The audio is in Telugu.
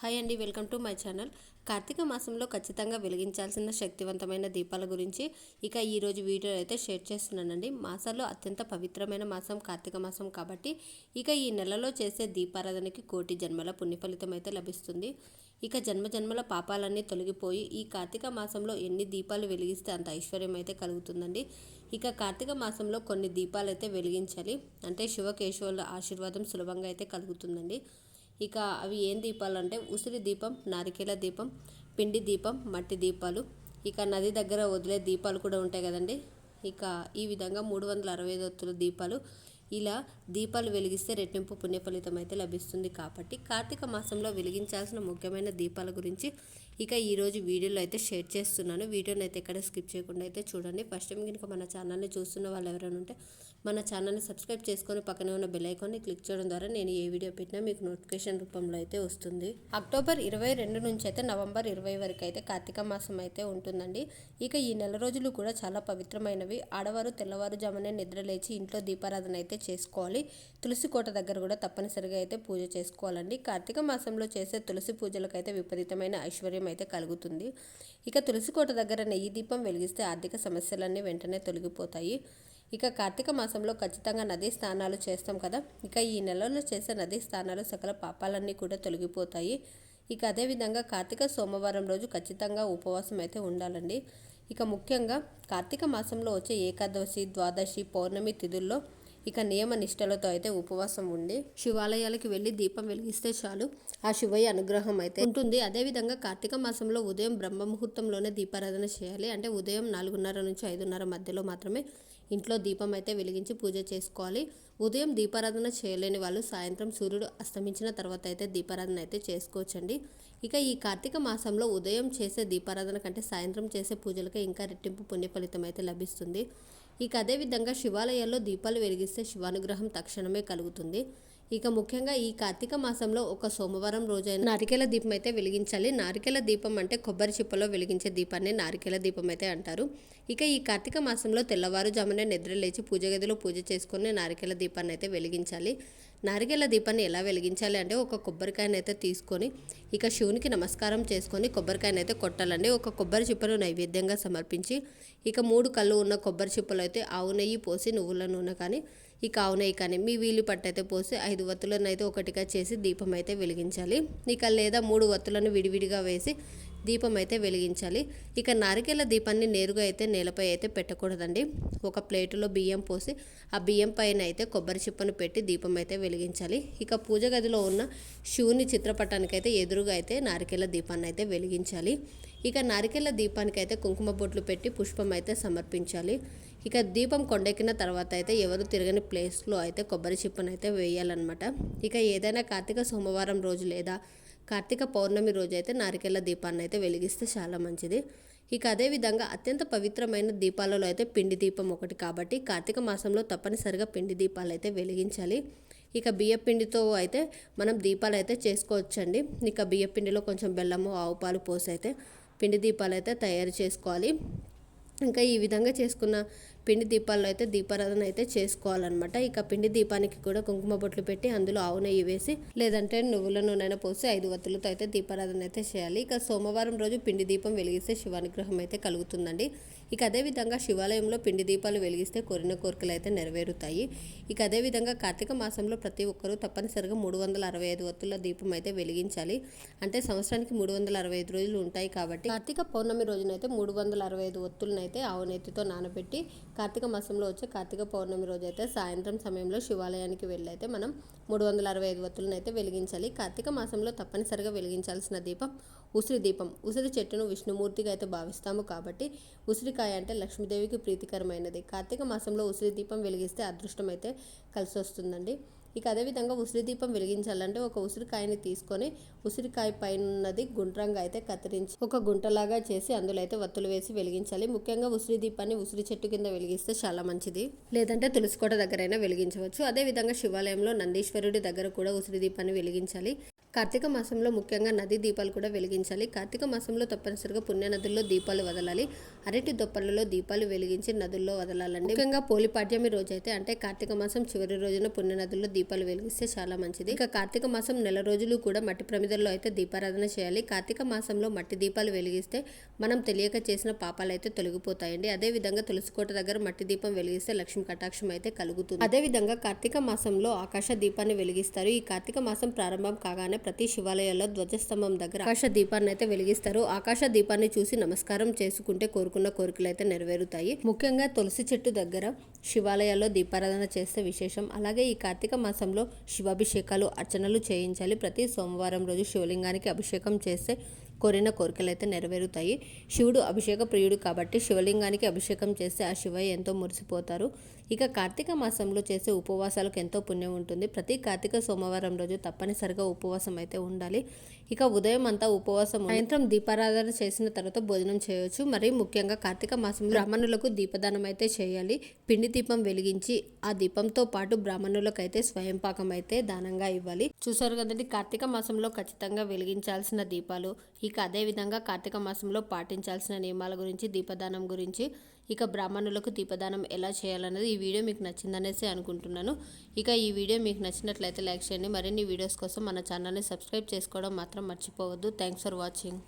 హాయ్ అండి welcome to my channel. Karthika మాసంలో ఖచ్చితంగా వెలిగించాల్సిన శక్తివంతమైన దీపాల గురించి ఇక ఈరోజు వీడియో అయితే షేర్ చేస్తున్నానండి. మాసాల్లో అత్యంత పవిత్రమైన మాసం కార్తీక మాసం కాబట్టి ఇక ఈ నెలలో చేసే దీపారాధనకి కోటి జన్మల పుణ్యఫలితం అయితే లభిస్తుంది. ఇక జన్మ జన్మల పాపాలన్నీ తొలగిపోయి ఈ కార్తీక మాసంలో ఎన్ని దీపాలు వెలిగిస్తే అంత ఐశ్వర్యం అయితే కలుగుతుందండి. ఇక కార్తీక మాసంలో కొన్ని దీపాలు అయితే వెలిగించాలి. అంటే శివకేశవుల ఆశీర్వాదం సులభంగా అయితే కలుగుతుందండి. ఇక అవి ఏం దీపాలు అంటే ఉసిరి దీపం నారికేల దీపం పిండి దీపం మట్టి దీపాలు. ఇక నది దగ్గర వదిలే దీపాలు కూడా ఉంటాయి కదండి. ఇక ఈ విధంగా మూడు వందల అరవై ఐదు దీపాలు. ఇలా దీపాలు వెలిగిస్తే రెట్టింపు పుణ్య ఫలితం అయితే లభిస్తుంది కాబట్టి కార్తీక మాసంలో వెలిగించాల్సిన ముఖ్యమైన దీపాల గురించి ఇక ఈరోజు వీడియోలో అయితే షేర్ చేస్తున్నాను. వీడియోని అయితే ఎక్కడ స్కిప్ చేయకుండా అయితే చూడండి. ఫస్ట్ టైం కనుక మన ఛానల్ని చూస్తున్న వాళ్ళు ఎవరైనా ఉంటే మన ఛానల్ని సబ్స్క్రైబ్ చేసుకొని పక్కనే ఉన్న బెల్ ఐకాన్ని క్లిక్ చేయడం ద్వారా నేను ఏ వీడియో పెట్టినా మీకు నోటిఫికేషన్ రూపంలో అయితే వస్తుంది. అక్టోబర్ ఇరవై రెండు నుంచి అయితే నవంబర్ ఇరవై వరకు అయితే కార్తీక మాసం అయితే ఉంటుందండి. ఇక ఈ నెల రోజులు కూడా చాలా పవిత్రమైనవి. ఆడవారు తెల్లవారుజామునే నిద్ర లేచి ఇంట్లో దీపారాధన అయితే చేసుకోవాలి. తులసి కోట దగ్గర కూడా తప్పనిసరిగా అయితే పూజ చేసుకోవాలండి. కార్తీక మాసంలో చేసే తులసి పూజలకైతే విపరీతమైన ఐశ్వర్యం అయితే కలుగుతుంది. ఇక తులసి కోట దగ్గర నెయ్యి దీపం వెలిగిస్తే ఆర్థిక సమస్యలన్నీ వెంటనే తొలగిపోతాయి. ఇక కార్తీక మాసంలో ఖచ్చితంగా నదీ స్నానాలు చేస్తాం కదా. ఇక ఈ నెలలో చేసే నదీ స్నానాలు సకల పాపాలన్నీ కూడా తొలగిపోతాయి. ఇక అదేవిధంగా కార్తీక సోమవారం రోజు ఖచ్చితంగా ఉపవాసం అయితే ఉండాలండి. ఇక ముఖ్యంగా కార్తీక మాసంలో వచ్చే ఏకాదశి ద్వాదశి పౌర్ణమి తిథుల్లో ఇక నియమ నిష్టలతో అయితే ఉపవాసం ఉండి శివాలయాలకు వెళ్ళి దీపం వెలిగిస్తే చాలు. ఆ శివయ్య అనుగ్రహం అయితే ఉంటుంది. అదేవిధంగా కార్తీక మాసంలో ఉదయం బ్రహ్మ ముహూర్తంలోనే దీపారాధన చేయాలి. అంటే ఉదయం నాలుగున్నర నుంచి ఐదున్నర మధ్యలో మాత్రమే ఇంట్లో దీపం అయితే వెలిగించి పూజ చేసుకోవాలి. ఉదయం దీపారాధన చేయలేని వాళ్ళు సాయంత్రం సూర్యుడు అస్తమించిన తర్వాత అయితే దీపారాధన అయితే చేసుకోవచ్చండి. ఇక ఈ కార్తీక మాసంలో ఉదయం చేసే దీపారాధన కంటే సాయంత్రం చేసే పూజలకే ఇంకా రెట్టింపు పుణ్య ఫలితం అయితే లభిస్తుంది. ఇక అదేవిధంగా శివాలయాల్లో దీపాలు వెలిగిస్తే శివానుగ్రహం తక్షణమే కలుగుతుంది. ఇక ముఖ్యంగా ఈ కార్తీక మాసంలో ఒక సోమవారం రోజైన నారికేల దీపం అయితే వెలిగించాలి. నారికేల దీపం అంటే కొబ్బరి చిప్పలో వెలిగించే దీపాన్ని నారికేల దీపం అయితే అంటారు. ఇక ఈ కార్తీక మాసంలో తెల్లవారుజామునే నిద్ర లేచి పూజ గదిలో పూజ చేసుకుని నారికేల దీపాన్ని అయితే వెలిగించాలి. నారికేల దీపాన్ని ఎలా వెలిగించాలి అంటే ఒక కొబ్బరికాయని అయితే తీసుకొని ఇక శివునికి నమస్కారం చేసుకొని కొబ్బరికాయని అయితే కొట్టాలండి. ఒక కొబ్బరి చిప్పను నైవేద్యంగా సమర్పించి ఇక మూడు కళ్ళు ఉన్న కొబ్బరి చిప్పలు అయితే ఆవు నెయ్యి పోసి నువ్వుల నూనె కానీ ఇక ఆవు నెయ్యి కానీ మీ వీలు పట్టయితే పోసి ఐదు వత్తులను అయితే ఒకటిగా చేసి దీపం అయితే వెలిగించాలి. ఇక లేదా మూడు వత్తులను విడివిడిగా వేసి దీపం అయితే వెలిగించాలి. ఇక నారికేల దీపాన్ని నేరుగా అయితే నేలపై అయితే పెట్టకూడదండి. ఒక ప్లేటులో బియ్యం పోసి ఆ బియ్యం పైన అయితే కొబ్బరి చిప్పను పెట్టి దీపం అయితే వెలిగించాలి. ఇక పూజ గదిలో ఉన్న శివుని చిత్రపటానికి అయితే ఎదురుగా అయితే నారికేల దీపాన్ని అయితే వెలిగించాలి. ఇక నారికేల దీపానికి అయితే కుంకుమ బొట్లు పెట్టి పుష్పం అయితే సమర్పించాలి. ఇక దీపం కొండెక్కిన తర్వాత అయితే ఎవరు తిరగని ప్లేస్లో అయితే కొబ్బరి చిప్పను అయితే వేయాలన్నమాట. ఇక ఏదైనా కార్తీక సోమవారం రోజు లేదా కార్తీక పౌర్ణమి రోజు అయితే నారికెళ్ళ దీపాన్ని అయితే వెలిగిస్తే చాలా మంచిది. ఇక అదేవిధంగా అత్యంత పవిత్రమైన దీపాలలో అయితే పిండి దీపం ఒకటి కాబట్టి కార్తీక మాసంలో తప్పనిసరిగా పిండి దీపాలు అయితే వెలిగించాలి. ఇక బియ్య పిండితో అయితే మనం దీపాలు అయితే చేసుకోవచ్చండి. ఇక బియ్య పిండిలో కొంచెం బెల్లము ఆవు పాలు పోసి అయితే పిండి దీపాలు అయితే తయారు చేసుకోవాలి. ఇంకా ఈ విధంగా చేసుకున్న పిండి దీపాల్లో అయితే దీపారాధన అయితే చేసుకోవాలన్నమాట. ఇక పిండి దీపానికి కూడా కుంకుమ బొట్లు పెట్టి అందులో ఆవు నెయ్యి వేసి లేదంటే నువ్వుల నూనె పోసి ఐదు వత్తులతో అయితే దీపారాధన అయితే చేయాలి. ఇక సోమవారం రోజు పిండి దీపం వెలిగిస్తే శివానుగ్రహం అయితే కలుగుతుందండి. ఇక అదేవిధంగా శివాలయంలో పిండి దీపాలు వెలిగిస్తే కోరిన కోరికలు అయితే నెరవేరుతాయి. ఇక అదేవిధంగా కార్తీక మాసంలో ప్రతి ఒక్కరూ తప్పనిసరిగా మూడు వందల అరవై ఐదు వత్తుల దీపం అయితే వెలిగించాలి. అంటే సంవత్సరానికి మూడు వందల అరవై ఐదు రోజులు ఉంటాయి కాబట్టి కార్తీక పౌర్ణమి రోజునైతే మూడు వందల అరవై ఐదు ఒత్తులనైతే అయితే ఆవు నెత్తితో నానబెట్టి కార్తీక మాసంలో వచ్చే కార్తీక పౌర్ణమి రోజు అయితే సాయంత్రం సమయంలో శివాలయానికి వెళ్ళైతే మనం మూడు వందల అరవై ఐదు వత్తులను అయితే వెలిగించాలి. కార్తీక మాసంలో తప్పనిసరిగా వెలిగించాల్సిన దీపం ఉసిరి దీపం ఉసిరి చెట్టును విష్ణుమూర్తిగా అయితే భావిస్తాము కాబట్టి ఉసిరికాయ అంటే లక్ష్మీదేవికి ప్రీతికరమైనది. కార్తీక మాసంలో ఉసిరి దీపం వెలిగిస్తే అదృష్టం అయితే కలిసి వస్తుందండి ఇక అదేవిధంగా ఉసిరి దీపం వెలిగించాలంటే ఒక ఉసిరికాయని తీసుకొని ఉసిరికాయ పైన ఉన్నది గుండ్రంగా అయితే కత్తిరించి ఒక గుంటలాగా చేసి అందులో అయితే వత్తులు వేసి వెలిగించాలి. ముఖ్యంగా ఉసిరి దీపాన్ని ఉసిరి చెట్టు కింద వెలిగిస్తే చాలా మంచిది. లేదంటే తులసికోట దగ్గరైనా వెలిగించవచ్చు. అదేవిధంగా శివాలయంలో నందీశ్వరుడి దగ్గర కూడా ఉసిరి దీపాన్ని వెలిగించాలి. కార్తీక మాసంలో ముఖ్యంగా నదీ దీపాలు కూడా వెలిగించాలి. కార్తీక మాసంలో తప్పనిసరిగా పుణ్య నదుల్లో దీపాలు వదలాలి. అరటి దొప్పలలో దీపాలు వెలిగించి నదుల్లో వదలాలండి. ముఖ్యంగా పోలిపాడ్యమి రోజైతే అంటే కార్తీక మాసం చివరి రోజున పుణ్య నదుల్లో దీపాలు వెలిగిస్తే చాలా మంచిది. ఇక కార్తీక మాసం నెల రోజులు కూడా మట్టి ప్రమిదల్లో అయితే దీపారాధన చేయాలి. కార్తీక మాసంలో మట్టి దీపాలు వెలిగిస్తే మనం తెలియక చేసిన పాపాలు అయితే తొలగిపోతాయండి. అదే విధంగా తులసికోట దగ్గర మట్టి దీపం వెలిగిస్తే లక్ష్మి కటాక్షం అయితే కలుగుతుంది. అదేవిధంగా కార్తీక మాసంలో ఆకాశ దీపాన్ని వెలిగిస్తారు. ఈ కార్తీక మాసం ప్రారంభం కాగానే ప్రతి శివాలయాల్లో ధ్వజస్తంభం దగ్గర ఆకాశ దీపాన్ని అయితే వెలిగిస్తారు. ఆకాశ దీపాన్ని చూసి నమస్కారం చేసుకుంటే కోరుకున్న కోరికలు అయితే నెరవేరుతాయి. ముఖ్యంగా తులసి చెట్టు దగ్గర శివాలయాల్లో దీపారాధన చేస్తే విశేషం. అలాగే ఈ కార్తీక మాసంలో శివాభిషేకాలు అర్చనలు చేయించాలి. ప్రతి సోమవారం రోజు శివలింగానికి అభిషేకం చేస్తే కోరిన కోరికలు అయితే నెరవేరుతాయి. శివుడు అభిషేక ప్రియుడు కాబట్టి శివలింగానికి అభిషేకం చేస్తే ఆ శివయ్య ఎంతో మురిసిపోతారు. ఇక కార్తీక మాసంలో చేసే ఉపవాసాలకు ఎంతో పుణ్యం ఉంటుంది. ప్రతి కార్తీక సోమవారం రోజు తప్పనిసరిగా ఉపవాసం అయితే ఉండాలి. ఇక ఉదయం అంతా ఉపవాసం సాయంత్రం దీపారాధన చేసిన తర్వాత భోజనం చేయవచ్చు మరి ముఖ్యంగా కార్తీక మాసంలో బ్రాహ్మణులకు దీపదానం అయితే చేయాలి. పిండి దీపం వెలిగించి ఆ దీపంతో పాటు బ్రాహ్మణులకు అయితే స్వయం పాకం అయితే దానంగా ఇవ్వాలి. చూసారు కదండి కార్తీక మాసంలో ఖచ్చితంగా వెలిగించాల్సిన దీపాలు ఇక అదేవిధంగా కార్తీక మాసంలో పాటించాల్సిన నియమాల గురించి దీపదానం గురించి ఇక బ్రాహ్మణులకు దీపదానం ఎలా చేయాలన్నది ఈ వీడియో మీకు నచ్చిందనేసి అనుకుంటున్నాను. ఇక ఈ వీడియో మీకు నచ్చినట్లయితే లైక్ చేయండి. మరిన్ని వీడియోస్ కోసం మన ఛానల్ని సబ్స్క్రైబ్ చేసుకోవడం మాత్రం మర్చిపోవద్దు. Thanks for watching.